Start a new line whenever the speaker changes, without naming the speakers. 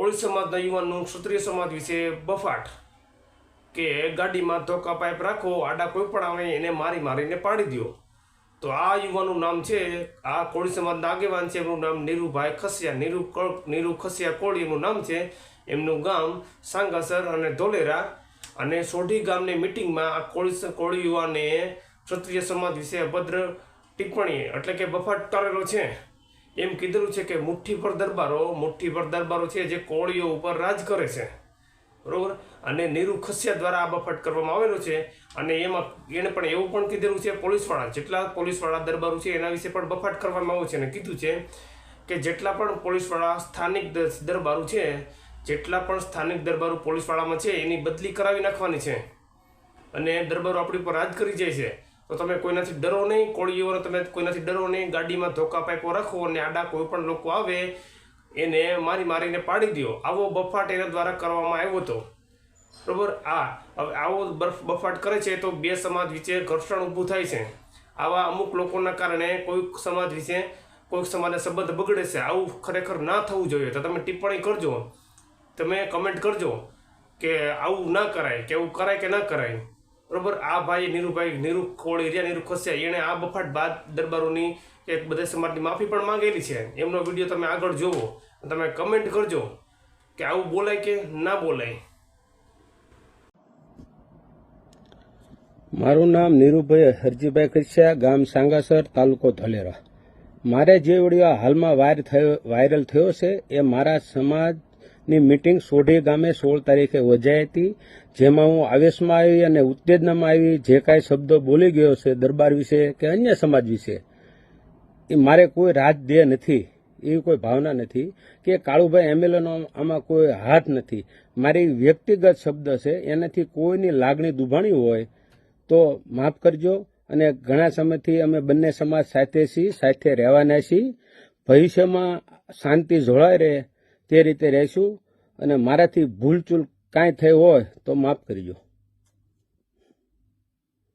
કોળી સમાજના યુવાનનું ક્ષત્રિય સમાજ વિશે બફાટ કે ગાડીમાં ધોકા પાઇપ રાખો, આડા કોઈ પણ આવે, એને મારી મારીને પાડી દો તો આ યુવાનું નામ છે, આ કોળી સમાજના આગેવાન છે, એમનું નામ નીરુભાઈ ખસિયા, નીરુ નીરુ ખસિયા કોળી એમનું નામ છે. એમનું ગામ સાંગાસર અને ધોલેરા અને સોઢી ગામની મિટિંગમાં આ કોળી કોળી યુવાને ક્ષત્રિય સમાજ વિશે અભદ્ર ટિપ્પણી એટલે કે બફાટ કરેલો છે. એમ કીધેલું છે કે મુઠ્ઠીભર દરબારો મુઠ્ઠીભર દરબારો છે જે કોળીઓ ઉપર રાજ કરે છે. બરાબર? અને નીરુ ખસિયા દ્વારા આ બફાટ કરવામાં આવેલો છે અને એમાં એણે પણ એવું પણ કીધેલું છે, પોલીસવાળા, જેટલા પોલીસવાળા દરબારો છે એના વિશે પણ બફાટ કરવામાં આવ્યો છે અને કીધું છે કે જેટલા પણ પોલીસવાળા સ્થાનિક દરબારો છે, જેટલા પણ સ્થાનિક દરબારો પોલીસવાળામાં છે, એની બદલી કરાવી નાખવાની છે. અને દરબારો આપણી ઉપર રાજ કરી જાય છે. તો તમે કોઈનાથી ડરો નહીં કોળીઓને તમે કોઈનાથી ડરો નહીં, ગાડીમાં ધોકા પાઇપો રાખો અને આડા કોઈ પણ લોકો આવે, એને મારી મારીને પાડી દો આવો બફાટ એના દ્વારા કરવામાં આવ્યો હતો. બરોબર? આ, હવે આવો બરફ, બફાટ કરે છે તો બે સમાજ વિશે ઘર્ષણ ઊભું થાય છે. આવા અમુક લોકોના કારણે કોઈક સમાજ વિશે, કોઈક સમાજના સંબંધ બગડે છે. આવું ખરેખર ના થવું જોઈએ. તો તમે ટિપ્પણી કરજો. તમે કમેન્ટ કરજો કે આવું ના કરાય, કે આવું કરાય કે ના કરાય. બરોબર? આ ભાઈ નીરુભાઈ નીરુ કોળી એરિયા નીરુ ખસ્યા, એણે આ બફાટ બાદ દરબારોની કે બધા સમાજની માફી પણ માંગેલી છે. એમનો વીડિયો તમે આગળ જોવો. તમે કમેન્ટ કરજો કે આવું બોલાય કે ના બોલાય.
મારું નામ નીરુભાઈ હરજીભાઈ કચ્છા ગામ સાંગાસર, તાલુકો ધોલેરા. મારે જે વીડિયો હાલમાં વાયર થયો વાયરલ થયો છે, એ મારા સમાજની મિટિંગ સોઢી ગામે સોળ તારીખે યોજાઈ હતી, જેમાં હું આવેશમાં આવી અને ઉત્તેજનામાં આવી, જે કાંઈ શબ્દો બોલી ગયો છે દરબાર વિશે કે અન્ય સમાજ વિશે, એ મારે કોઈ રાજધ્યેય નથી, એવી કોઈ ભાવના નથી કે કાળુભાઈ એમએલએનો આમાં કોઈ હાથ નથી. મારી વ્યક્તિગત શબ્દ છે, એનાથી કોઈની લાગણી દુભાણી હોય તો માફ કરજો અને ઘણા સમયથી અમે બંને સમાજ સાથે છીએ, સાથે રહેવાના છીએ. ભવિષ્યમાં શાંતિ જોળાઈ રહે તે રીતે રહેશું. અને મારાથી ભૂલચૂલ કાંઈ થઈ હોય તો માફ કરજો.